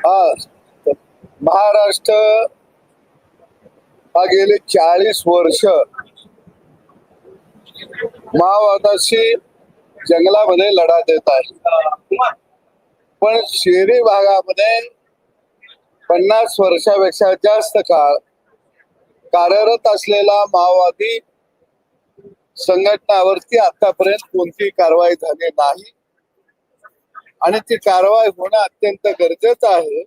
हा महाराष्ट्र हा गेले चाळीस वर्ष माओवादाशी जंगलामध्ये लढा देत आहे. पण शहरी भागामध्ये पन्नास वर्षापेक्षा जास्त काळ कार्यरत असलेला माओवादी संघटनावरती आतापर्यंत कोणती कारवाई झाली नाही. आणि ती कारवाई होणं अत्यंत गरजेचं आहे.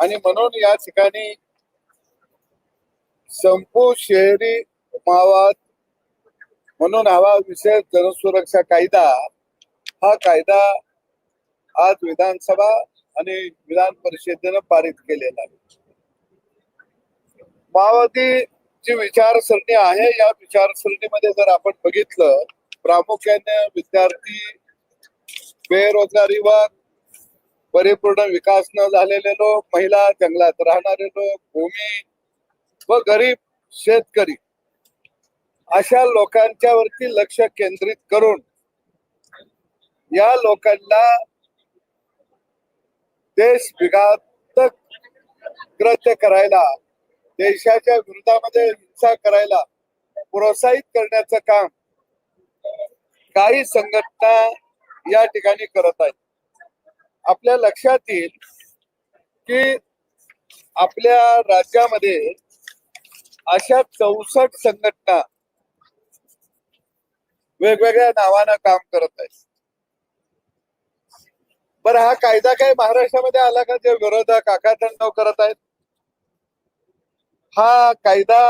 आणि म्हणून या ठिकाणी संपू शहरी मावाद म्हणून हवा विशेष जनसुरक्षा कायदा हा कायदा आज विधानसभा आणि विधान परिषदेनं पारित केलेला आहे. माओवादी जी विचारसरणी आहे या विचारसरणीमध्ये जर आपण बघितलं प्रामुख्याने विद्यार्थी बेरोजगारीवर परिपूर्ण विकास न झालेले लोक महिला जंगलात राहणारे लोक भूमी व गरीब शेतकरी अशा लोकांच्या वरती लक्ष केंद्रित करून या लोकांना देश विघातक कृत्य करायला देशाच्या विरोधामध्ये हिंसा करायला प्रोत्साहित करण्याचं काम काही संघटना या ठिकाणी करत आहेत आपल्या लक्षात येईल की आपल्या राज्यामध्ये अशा चौसष्ट संघटना वेगवेगळ्या नावानं काम करत आहेत. बरं हा कायदा काही महाराष्ट्रामध्ये आला का जे विरोधक आकातंडव करत आहेत? हा कायदा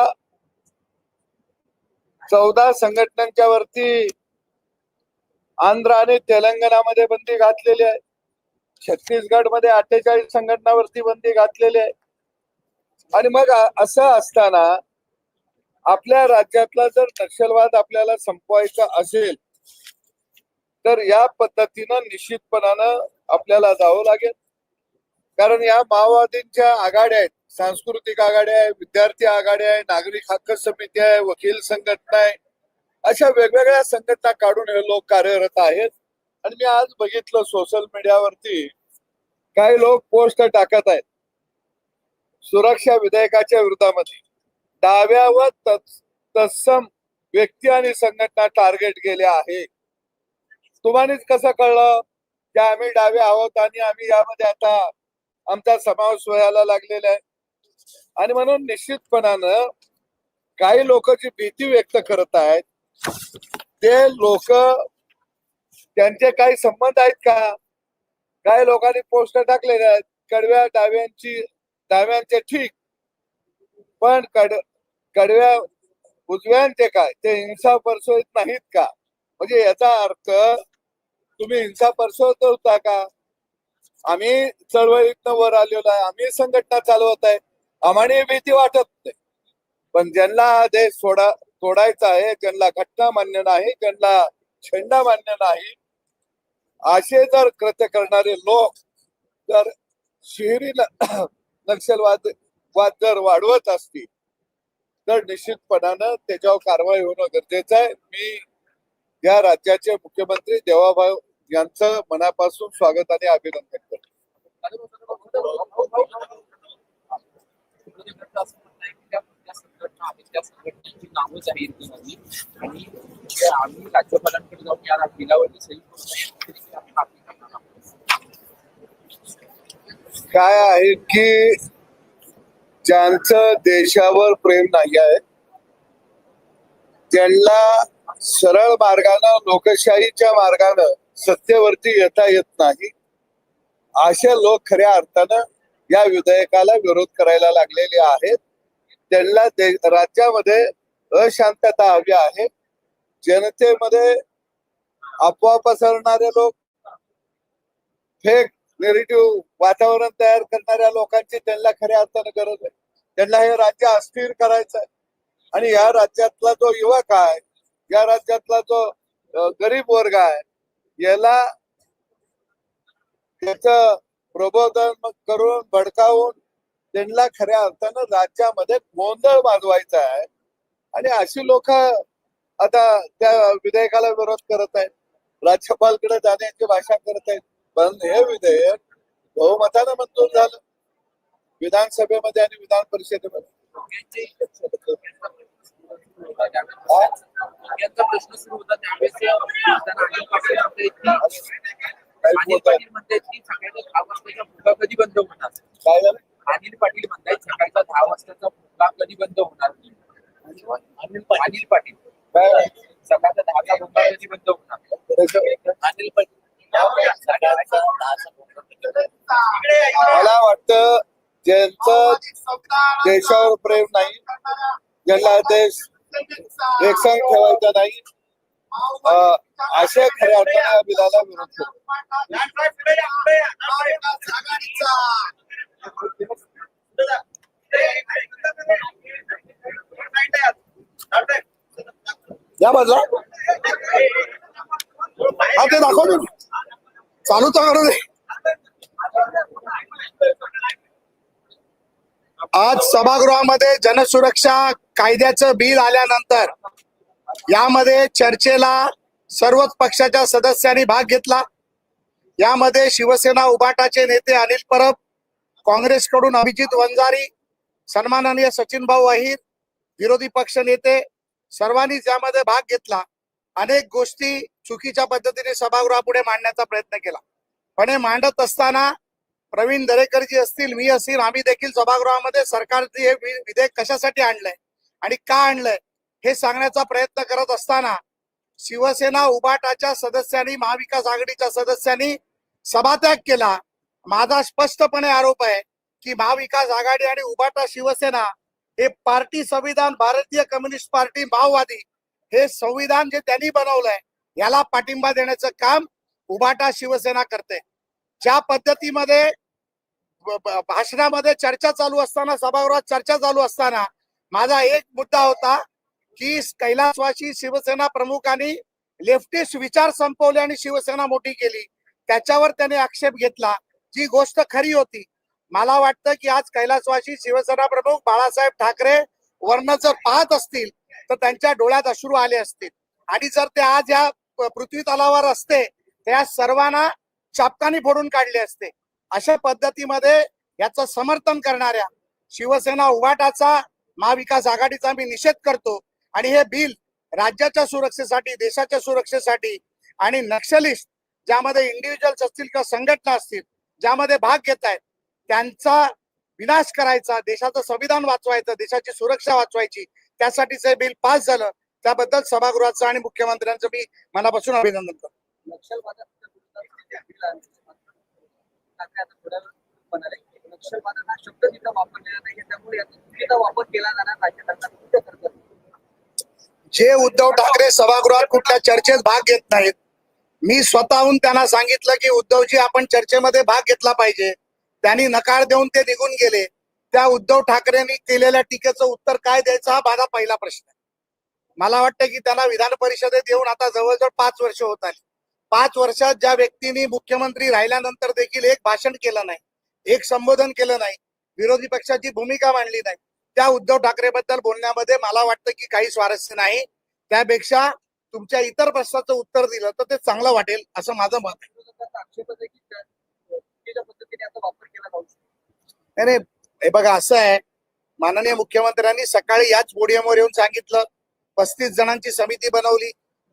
चौदा संघटनांच्या वरती आंध्र आणि तेलंगणामध्ये बंदी घातलेली आहे. छत्तीसगडमध्ये अठ्ठेचाळीस संघटनावरती बंदी घातलेली आहे. आणि मग असं असताना आपल्या राज्यातला जर नक्षलवाद आपल्याला संपवायचा असेल तर या पद्धतीनं निश्चितपणानं आपल्याला जावं लागेल. कारण या माओवादींच्या आघाड्या आहेत सांस्कृतिक आघाड्या आहे विद्यार्थी आघाड्या आहे नागरिक हक्क समिती आहे वकील संघटना आहे अशा वेगवेगळ्या संघटना काढून हे लोक कार्यरत आहेत. आणि मी आज बघितलं सोशल मीडियावरती काही लोक पोस्ट टाकत आहेत. सुरक्षा विधेयकाच्या विरोधामध्ये. डाव्या व तत्सम व्यक्ती आणि संघटना टार्गेट केल्या आहे. तुम्हानेच कसं कळलं? की आम्ही डावे आहोत आणि आम्ही यामध्ये आता आमचा समावेश व्हायला लागलेला आहे. आणि म्हणून निश्चितपणानं काही लोक जी भीती व्यक्त करत आहेत ते लोक त्यांचे काही संबंध आहेत का? काही लोकांनी पोस्ट टाकलेले आहेत कडव्या डाव्यांची डाव्यांचे ठीक. पण कड कडव्या उजव्यांचे काय? ते हिंसा परसवत नाहीत का? म्हणजे याचा अर्थ तुम्ही हिंसा परसवत होता का? आम्ही चळवळीतनं वर आलेलो आहे. आम्ही संघटना चालवत आहे. आम्हाला भीती वाटत नाही. पण ज्यांना देश सोडा सोडायचा आहे ज्यांना घटना मान्य नाही ज्यांना झेंडा मान्य नाही असे जर कृत्य करणारे लोक जर शहरी न- नक्षलवाद वाद जर वाढवत असतील तर निश्चितपणानं त्याच्यावर कारवाई होणं गरजेचं आहे. मी या राज्याचे मुख्यमंत्री देवाभाऊ यांचं मनापासून स्वागत आणि अभिनंदन करतो. ज्या संघटना आहेत त्या संघटनांची नावं जाहीर केली आणि आम्ही राज्यपालांकडे जाऊन या बिलावरती सही करून आम्ही मागणी करणार आहोत. काय आहे की ज्यांचं देशावर प्रेम नाही आहे त्यांना सरळ मार्गानं लोकशाहीच्या मार्गानं सत्तेवरती येता येत नाही असे लोक खऱ्या अर्थानं या विधेयकाला विरोध करायला लागलेले आहेत त्यांना राज्यामध्ये अशांतता हवी आहे. जनतेमध्ये अफवा पसरणारे लोक फेक नेरेटिव्ह वातावरण तयार करणाऱ्या लोकांची त्यांना खऱ्या अर्थानं गरज आहे. त्यांना हे राज्य अस्थिर करायचं आहे आणि या राज्यातला जो युवक आहे या राज्यातला जो गरीब वर्ग आहे याला त्याच प्रबोधन करून भडकावून त्यांना खऱ्या अर्थानं राज्यामध्ये गोंधळ वाजवायचा आहे. आणि अशी लोक आता त्या विधेयकाला विरोध करत आहेत. राज्यपालकडे जाण्याची भाषा करत आहेत. पण हे विधेयक बहुमतानं मंजूर झालं. विधानसभेमध्ये आणि विधान परिषदेमध्ये. प्रश्न सुरू होता त्यावेळेस कधी बंद होणार काय झालं? अनिल पाटील म्हणतायत सकाळचा दहा वाजताचा मुक्काम कधी बंद होणार अनिल अनिल पाटील. सकाळचा दहाचा मुक्काम कधी बंद होणार अनिल पाटील. मला वाटतं ज्यांचं देशावर प्रेम नाही ज्यांना देश एकसंग ठेवायचा नाही अं, अशा खऱ्या अर्थाने या बिलाला विरोध करतो या बाजूला. हा ते दाखव ना. चालू चांगलं दे. आज सभागृहामध्ये जनसुरक्षा कायद्याचं बिल आल्यानंतर यामध्ये चर्चेला सर्वच पक्षाच्या सदस्यांनी भाग घेतला. यामध्ये शिवसेना उबाटाचे नेते अनिल परब काँग्रेसकडून अभिजित वंजारी सन्माननीय सचिन भाऊ अहिर विरोधी पक्ष नेते सर्वांनीच यामध्ये भाग घेतला. अनेक गोष्टी चुकीच्या पद्धतीने सभागृहापुढे मांडण्याचा प्रयत्न केला. पण हे मांडत असताना प्रवीण दरेकरजी असतील मी असतील आम्ही देखील सभागृहामध्ये सरकारचे हे वि- विधेयक कशासाठी आणलंय आणि का आणलंय? हे सांगण्याचा प्रयत्न करत असताना शिवसेना उबाटाच्या सदस्यांनी महाविकास आघाडीच्या सदस्यांनी सभात्याग केला. माझा स्पष्टपणे आरोप आहे की महाविकास आघाडी आणि उबाटा शिवसेना हे पार्टी संविधान भारतीय कम्युनिस्ट पार्टी माओवादी हे संविधान जे त्यांनी बनवलंय याला पाठिंबा देण्याचं काम उबाटा शिवसेना करते. ज्या पद्धतीमध्ये भाषणामध्ये चर्चा चालू असताना सभागृहात चर्चा चालू असताना माझा एक मुद्दा होता की कैलासवासी शिवसेना प्रमुखांनी लेफ्टिस्ट विचार संपवले आणि शिवसेना मोठी केली. त्याच्यावर त्याने आक्षेप घेतला. जी गोष्ट खरी होती. मला वाटतं की आज कैलासवासी शिवसेना प्रमुख बाळासाहेब ठाकरे वर्ण जर पाहत असतील तर त्यांच्या डोळ्यात अश्रू आले असतील. आणि जर ते आज या पृथ्वी तलावर असते त्या सर्वांना चापकानी फोडून काढले असते. अशा पद्धतीमध्ये याचं समर्थन करणाऱ्या शिवसेना उभाटाचा महाविकास आघाडीचा मी निषेध करतो. आणि हे बिल राज्याच्या सुरक्षेसाठी देशाच्या सुरक्षेसाठी आणि नक्षलिस्ट ज्यामध्ये इंडिव्हिज्युअल्स असतील किंवा संघटना असतील ज्यामध्ये भाग घेत आहेत त्यांचा विनाश करायचा देशाचं संविधान वाचवायचं देशाची सुरक्षा वाचवायची त्यासाठीच हे बिल पास झालं त्याबद्दल सभागृहाचं आणि मुख्यमंत्र्यांचं मी मनापासून अभिनंदन करतो. नक्षलवादाचा शब्द तिथं वापरलेला नाही त्यामुळे याचा वापर केला जाणार राज्य सरकार कुठे जे उद्धव ठाकरे सभागृहात कुठल्या चर्चेत भाग घेत नाहीत. मी स्वतःहून त्यांना सांगितलं की उद्धवजी आपण चर्चेमध्ये भाग घेतला पाहिजे. त्यांनी नकार देऊन ते निघून गेले. त्या उद्धव ठाकरेंनी केलेल्या टीकेचं उत्तर काय द्यायचं हा माझा पहिला प्रश्न आहे. मला वाटतं की त्यांना विधान परिषदेत येऊन आता जवळजवळ पाच वर्ष होत आली. पाच वर्षात ज्या व्यक्तींनी मुख्यमंत्री राहिल्यानंतर देखील एक भाषण केलं नाही एक संबोधन केलं नाही विरोधी पक्षाची भूमिका मांडली नाही त्या उद्धव ठाकरे बद्दल बोलण्यामध्ये मला वाटतं की काही स्वारस्य नाही. त्यापेक्षा तुमच्या इतर प्रश्नाचं उत्तर दिलं तर ते चांगलं वाटेल असं माझं मत आहे. नाही, हे बघा असं आहे. माननीय मुख्यमंत्र्यांनी सकाळी याच पोडियमवर येऊन सांगितलं. पस्तीस जणांची समिती बनवली.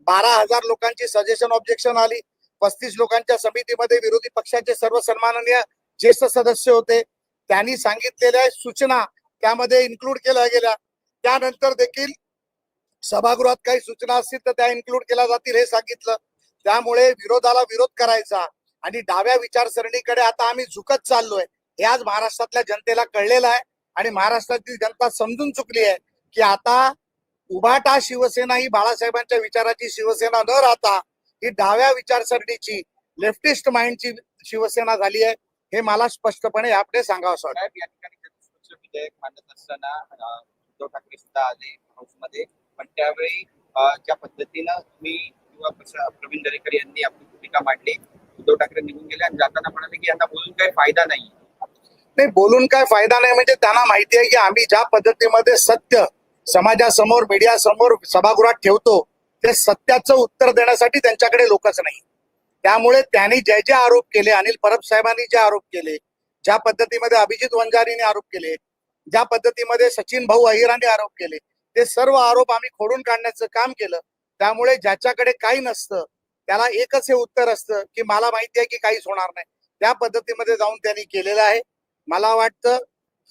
बारा हजार लोकांची सजेशन ऑब्जेक्शन आली. पस्तीस लोकांच्या समितीमध्ये विरोधी पक्षाचे सर्व सन्माननीय ज्येष्ठ सदस्य होते. त्यांनी सांगितलेल्या सूचना त्यामध्ये इन्क्लूड केल्या गेल्या. त्यानंतर देखील सभागृहात काही सूचना असतील तर त्या इन्क्लूड केल्या जातील हे सांगितलं. त्यामुळे विरोधाला विरोध करायचा. आणि डाव्या विचारसरणीकडे आता आम्ही झुकत चाललोय. हे आज महाराष्ट्रातल्या जनतेला कळलेलं आहे. आणि महाराष्ट्रातील जनता समजून चुकली आहे की आता उभाटा शिवसेना ही बाळासाहेबांच्या विचाराची शिवसेना न राहता ही डाव्या विचारसरणीची लेफ्टिस्ट माइंडची शिवसेना झाली आहे. हे मला स्पष्टपणे यापुढे सांगावं असं वाटतं. साहेब या ठिकाणी जनसुरक्षा विधेयक मांडत असताना उद्धव ठाकरे सुद्धा आले हाऊसमध्ये. पण त्यावेळी ज्या पद्धतीनं तुम्ही किंवा प्रवीण दरेकर यांनी आपली भूमिका मांडली उद्धव ठाकरे निघून गेले आणि जाताना म्हणाले की यांना बोलून काही फायदा नाही. नाही बोलून काय फायदा नाही म्हणजे त्यांना माहिती आहे की आम्ही ज्या पद्धतीमध्ये सत्य समाजासमोर मीडियासमोर सभागृहात ठेवतो ते सत्याचं उत्तर देण्यासाठी त्यांच्याकडे लोकच नाही. त्यामुळे त्यांनी जे जे आरोप केले अनिल परब साहेबांनी जे आरोप केले ज्या पद्धतीमध्ये अभिजित वंजारीने आरोप केले ज्या पद्धतीमध्ये सचिन भाऊ अहिराने आरोप केले ते सर्व आरोप आम्ही खोडून काढण्याचं काम केलं. त्यामुळे ज्याच्याकडे काही नसतं त्याला एकच हे उत्तर असतं की मला माहिती आहे की काहीच होणार नाही. त्या पद्धतीमध्ये जाऊन त्यांनी केलेलं आहे. मला वाटतं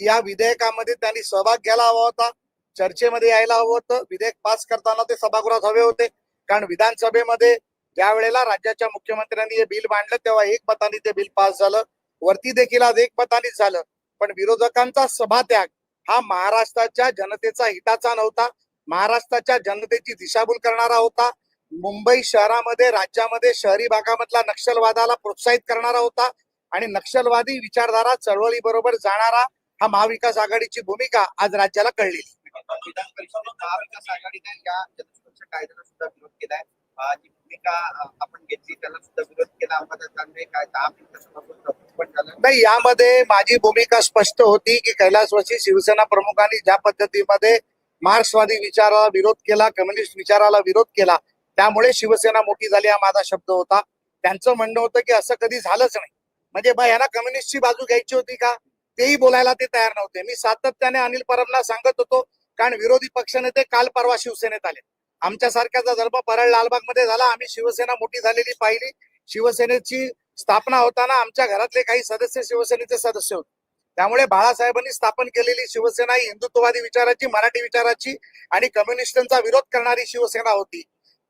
की या विधेयकामध्ये त्यांनी सहभाग घ्यायला हवा होता चर्चेमध्ये यायला हवं होतं विधेयक पास करताना ते सभागृहात हवे होते. कारण विधानसभेमध्ये ज्या वेळेला राज्याच्या मुख्यमंत्र्यांनी हे बिल मांडलं तेव्हा एक मताने ते बिल पास झालं. वरती देखील आज एक मतानेच झालं. पण विरोधकांचा सभात्याग हा महाराष्ट्राच्या जनतेचा हिताचा नव्हता. महाराष्ट्राच्या जनतेची दिशाभूल करणारा होता. मुंबई शहरामध्ये राज्यामध्ये शहरी भागामधला नक्षलवादाला प्रोत्साहित करणारा होता. आणि नक्षलवादी विचारधारा चळवळी बरोबर जाणारा हा महाविकास आघाडीची भूमिका आज राज्याला कळलेली. विधान महाविकास आघाडीने या जनसुरक्षा कायद्याला सुद्धा विरोध केलाय. जी भूमिका आपण घेतली त्याला सुद्धा विरोध केला. अंबादास काय दहा मिनिटाचं नाही यामध्ये माझी भूमिका स्पष्ट होती की कैलासवासी शिवसेना प्रमुखांनी ज्या पद्धतीमध्ये मार्क्सवादी विचाराला विरोध केला कम्युनिस्ट विचाराला विरोध केला त्यामुळे शिवसेना मोठी झाली हा माझा शब्द होता. त्यांचं म्हणणं होतं की असं कधी झालंच नाही. म्हणजे बा यांना कम्युनिस्टची बाजू घ्यायची होती का? तेही बोलायला ते तयार नव्हते. मी सातत्याने अनिल परबला सांगत होतो कारण विरोधी पक्षनेते काल परवा शिवसेनेत आले. आमच्यासारख्याचा जन्म परळ लालबागमध्ये झाला आम्ही शिवसेना मोठी झालेली पाहिली. शिवसेनेची स्थापना होताना आमच्या घरातले काही सदस्य शिवसेनेचे सदस्य होते. त्यामुळे बाळासाहेबांनी स्थापन केलेली शिवसेना ही हिंदुत्ववादी विचाराची मराठी विचाराची आणि कम्युनिस्टांचा विरोध करणारी शिवसेना होती.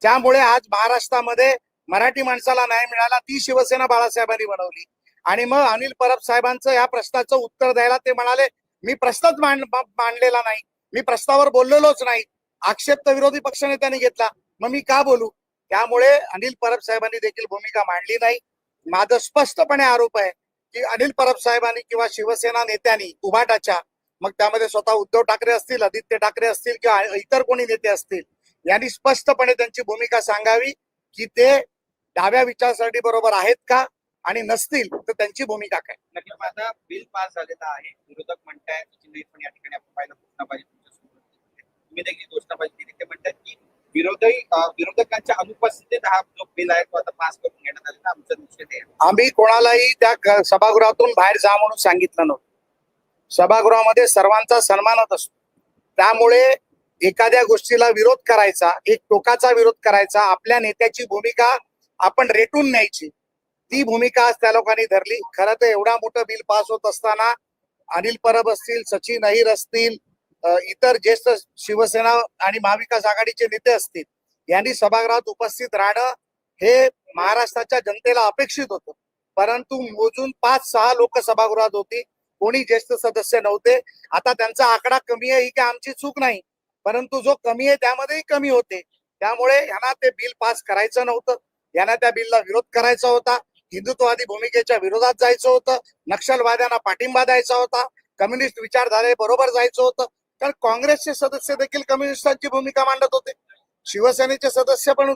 त्यामुळे आज महाराष्ट्रामध्ये मराठी माणसाला न्याय मिळाला ती शिवसेना बाळासाहेबांनी बनवली. आणि मग अनिल परब साहेबांचं या प्रश्नाचं उत्तर द्यायला ते म्हणाले मी प्रश्नच मांड मांडलेला नाही. मी प्रस्तावावर बोललेलोच नाही. आक्षेप तर विरोधी पक्षनेत्यांनी घेतला. मग मी का बोलू? त्यामुळे अनिल परब साहेबांनी देखील भूमिका मांडली नाही. माझं स्पष्टपणे आरोप आहे की अनिल परब साहेबांनी किंवा शिवसेना नेत्यांनी उभाटाच्या मग त्यामध्ये स्वतः उद्धव ठाकरे असतील आदित्य ठाकरे असतील किंवा इतर कोणी नेते असतील यांनी स्पष्टपणे त्यांची भूमिका सांगावी की ते डाव्या विचारसरणी बरोबर आहेत का आणि नसतील तर त्यांची भूमिका काय? नक्की आता बिल पास झालेला आहे. विरोधक म्हणताय पण या ठिकाणी आपण पाहिलं. तुम्ही देखील घोषणाबाजी ते म्हणतात की विरोधी विरोधकांच्या अनुपस्थितीत हा जो बिल आहे तो आता पास करून घेण्यात आलेला आमचा निषेध आहे. आम्ही कोणालाही त्या सभागृहातून बाहेर जा म्हणून सांगितलं नव्हतं. सभागृहामध्ये सर्वांचा सन्मानच असतो. त्यामुळे एखाद्या गोष्टीला विरोध करायचा एक टोकाचा विरोध करायचा आपल्या नेत्याची भूमिका आपण रेटून न्यायची. ती भूमिका आज त्या लोकांनी धरली. खरं तर एवढा मोठं बिल पास होत असताना अनिल परब असतील सचिन अहिर असतील इतर ज्येष्ठ शिवसेना आणि महाविकास आघाडीचे नेते असतील यांनी सभागृहात उपस्थित राहणं हे महाराष्ट्राच्या जनतेला अपेक्षित होतं. परंतु मोजून पाच सहा लोक सभागृहात होती कोणी ज्येष्ठ सदस्य नव्हते. आता त्यांचा आकडा कमी आहे ही काय आमची चूक नाही. परंतु जो कमी आहे त्यामध्येही कमी होते. त्यामुळे यांना ते बिल पास करायचं नव्हतं. यांना त्या बिलला विरोध करायचा होता. हिंदुत्ववादी भूमिकेच्या विरोधात जायचं होतं. नक्षलवाद्यांना पाठिंबा द्यायचा होता. कम्युनिस्ट विचारधारे बरोबर जायचं होतं. कारण काँग्रेसचे सदस्य देखील कम्युनिस्टांची भूमिका मांडत होते. शिवसेनेचे सदस्य पण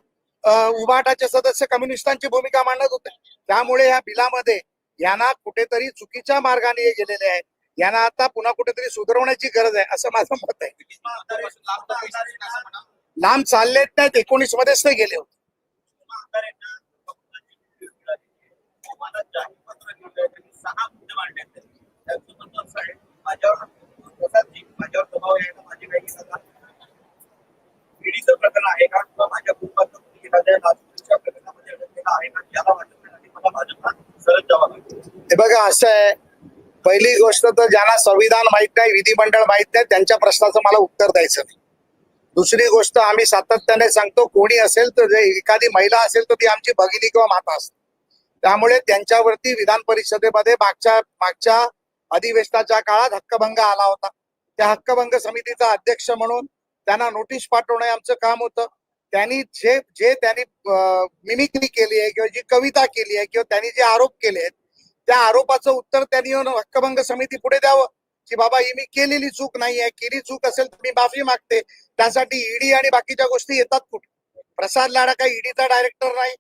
उभाटाचे सदस्य कम्युनिस्टांची भूमिका मांडत होते. त्यामुळे या बिलामध्ये यांना कुठेतरी चुकीच्या मार्गाने हे गेलेले आहे. यांना आता पुन्हा कुठेतरी सुधारवण्याची गरज आहे असं माझं मत आहे. लांब चाललेत नाहीत एकोणीस मध्येच ते गेले होते. सहा मुद्दे मांडले माझ्यावर दबाव आहे का माझी काही सजा ईडीचं प्रकरण आहे का? किंवा माझ्या कुटुंबात एखाद्या लाचलुचपतच्या प्रकरणामध्ये अडकलेलं आहे का? याला वाटत नाही मला भाजपला सरळ जबाब हे बघा असं आहे. पहिली गोष्ट तर ज्यांना संविधान माहीत नाही विधिमंडळ माहीत नाही त्यांच्या प्रश्नाचं मला उत्तर द्यायचं नाही. दुसरी गोष्ट आम्ही सातत्याने सांगतो कोणी असेल तर एखादी महिला असेल तर ती आमची भगिनी किंवा माता असते. त्यामुळे त्यांच्यावरती विधान परिषदेमध्ये मागच्या मागच्या अधिवेशनाच्या काळात हक्कभंग आला होता. त्या हक्कभंग समितीचा अध्यक्ष म्हणून त्यांना नोटीस पाठवणं आमचं काम होतं. त्यांनी जे जे त्यांनी मिमिक्री केली आहे किंवा जी कविता केली आहे किंवा त्यांनी जे आरोप केले आहेत त्या आरोपाचं उत्तर त्यांनी येऊन हक्कभंग समिती पुढे द्यावं. की बाबा ही मी केलेली चूक नाही आहे. केली चूक असेल तर मी माफी मागते. त्यासाठी ईडी आणि बाकीच्या गोष्टी येतात कुठे? प्रसाद लाडा काही ईडीचा डायरेक्टर नाही.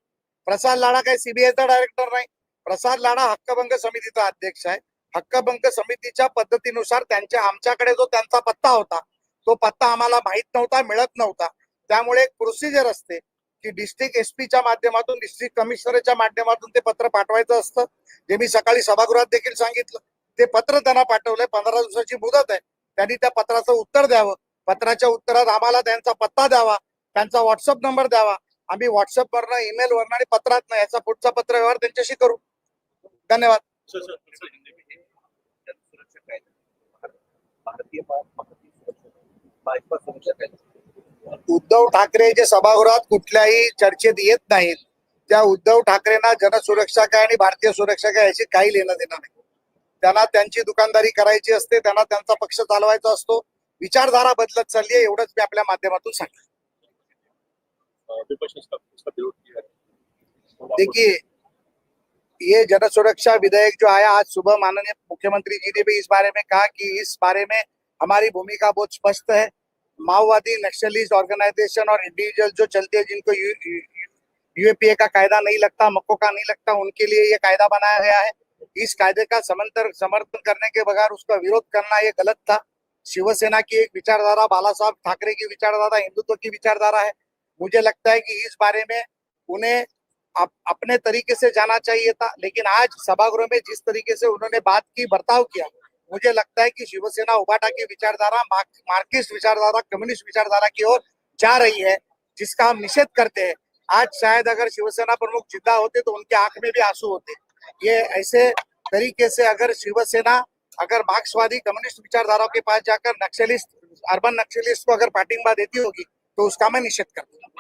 प्रसाद लाडा काही सीबीआयचा डायरेक्टर नाही. प्रसाद लाडा हक्कभंग समितीचा अध्यक्ष आहे. हक्कभंग समितीच्या पद्धतीनुसार त्यांच्या आमच्याकडे जो त्यांचा पत्ता होता तो पत्ता आम्हाला माहीत नव्हता मिळत नव्हता. त्यामुळे एक प्रोसिजर असते की डिस्ट्रिक्ट एसपीच्या माध्यमातून डिस्ट्रिक्ट कमिशनरच्या माध्यमातून ते पत्र पाठवायचं असतं जे मी सकाळी सभागृहात देखील सांगितलं. ते पत्र त्यांना पाठवलंय पंधरा दिवसाची मुदत आहे. त्यांनी त्या पत्राचं उत्तर द्यावं. पत्राच्या उत्तरात आम्हाला त्यांचा पत्ता द्यावा त्यांचा व्हॉट्सअप नंबर द्यावा. आम्ही व्हॉट्सअप वरनं ईमेल आणि पत्रात याचा पुढचा पत्र व्यवहार त्यांच्याशी करू. धन्यवाद. भारतीय भाजपा उद्धव ठाकरे जे सभागृहात कुठल्याही चर्चेत येत नाहीत. त्या उद्धव ठाकरेंना जनसुरक्षा काय आणि भारतीय सुरक्षा काय याची काही लेणं देणं नाही. त्यांना त्यांची दुकानदारी करायची असते त्यांना त्यांचा पक्ष चालवायचा असतो. विचारधारा बदलत चालली आहे एवढंच मी आपल्या माध्यमातून सांगितलं देखिए ये जन सुरक्षा विधेयक जो आया आज सुबह माननीय मुख्यमंत्री जी ने भी इस बारे में कहा कि इस बारे में हमारी भूमिका बहुत स्पष्ट है। माओवादी नक्सलिस्ट ऑर्गेनाइजेशन और इंडिविजुअल जो चलते हैं, जिनको यूएपीए का कायदा नहीं लगता, मक्को का नहीं लगता, उनके लिए ये कायदा बनाया गया है। इस कायदे का समंतर, समर्थन करने के बगैर उसका विरोध करना ये गलत था। शिवसेना की एक विचारधारा बाला साहब ठाकरे की विचारधारा, हिंदुत्व की विचारधारा है। मुझे लगता है कि इस बारे में उन्हें अप, अपने तरीके से जाना चाहिए था लेकिन आज सभागृह में जिस तरीके से उन्होंने बात की बर्ताव किया मुझे लगता है कि शिवसेना उबाटा की विचारधारा मार्क- मार्क्सिस्ट विचारधारा कम्युनिस्ट विचारधारा की ओर जा रही है जिसका हम निषेध करते हैं। आज शायद अगर शिवसेना प्रमुख ज़िंदा होते तो उनके आँख में भी आँसू होते। ये ऐसे तरीके से अगर शिवसेना अगर मार्क्सवादी कम्युनिस्ट विचारधारा के पास जाकर नक्सलिस्ट अर्बन नक्सलिस्ट को अगर पार्टिंग देती होगी तो उसका मैं निषेध करता हूँ।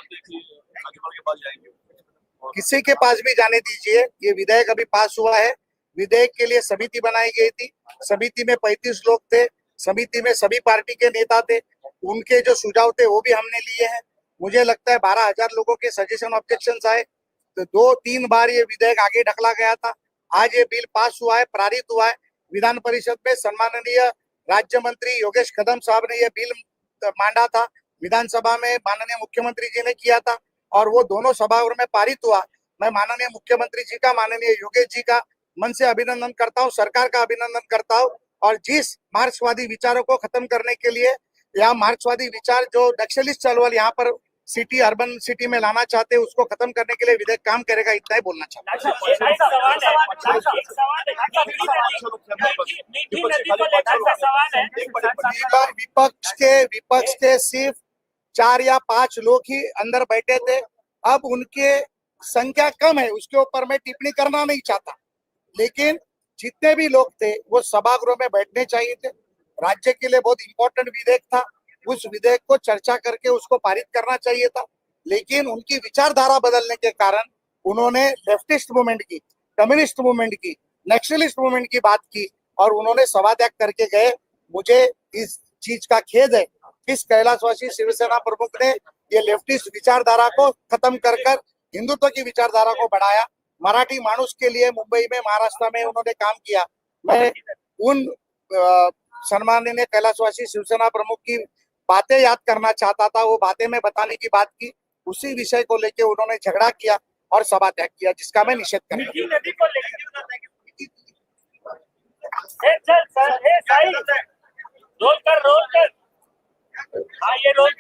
किसी के पास भी जाने दीजिए। ये विधेयक अभी पास हुआ है। विधेयक के लिए समिति बनाई गई थी। समिति में पैंतीस लोग थे। समिति में सभी पार्टी के नेता थे। उनके जो सुझाव थे, वो भी हमने लिए हैं। मुझे लगता है बारह हज़ार लोगों के सजेशन ऑब्जेक्शन आए। तो दो, तीन बार ये विधेयक आगे ढकला गया था। आज ये बिल पास हुआ है, पारित हुआ है। विधान परिषद में सम्माननीय राज्य मंत्री योगेश कदम साहब ने यह बिल मांडा था। विधानसभा में माननीय मुख्यमंत्री जी ने किया था। और वो दोनों सभाओं में पारित हुआ। मैं माननीय मुख्यमंत्री जी का माननीय योगेश जी का मन से अभिनंदन करता हूँ सरकार का अभिनंदन करता हूँ और जिस मार्क्सवादी विचारों को खत्म करने के लिए या मार्क्सवादी विचार जो नक्सलिस्ट चलवल यहाँ पर सिटी अर्बन सिटी में लाना चाहते हैं उसको खत्म करने के लिए विधेयक काम करेगा इतना ही बोलना चाहता हूँ। सवाल है विपक्ष विपक्ष के विपक्ष के सिर्फ़ चार या पाँच लोग ही अंदर बैठे थे। अब उनके संख्या कम है, उसके ऊपर मैं टिप्पणी करना नहीं चाहता। लेकिन जितने भी लोग थे, वो सभागृह में बैठने चाहिए थे। राज्य के लिए बहुत इंपॉर्टेंट विधेयक था। उस विधेयक को चर्चा करके उसको पारित करना चाहिए था। लेकिन उनकी विचारधारा बदलने के कारण उन्होंने लेफ्टिस्ट मूवमेंट की कम्युनिस्ट मूवमेंट की नक्सलिस्ट मूवमेंट की बात की और उन्होंने सभा त्याग करके गए। मुझे इस चीज़ का खेद है इस कैलाशवासी शिवसेना प्रमुख ने ये लेफ्टिस्ट विचारधारा को खत्म कर कर हिंदुत्व की विचारधारा को बढ़ाया। मराठी मानुस के लिए मुंबई में महाराष्ट्र में उन्होंने काम किया। मैं उन सम्माननीय कैलाशवासी शिवसेना प्रमुख की बातें याद करना चाहता था वो बातें मैं बताने की बात की। उसी विषय को लेके उन्होंने झगड़ा किया और सभा त्याग किया जिसका मैं निषेध कर। हाँ ये रोल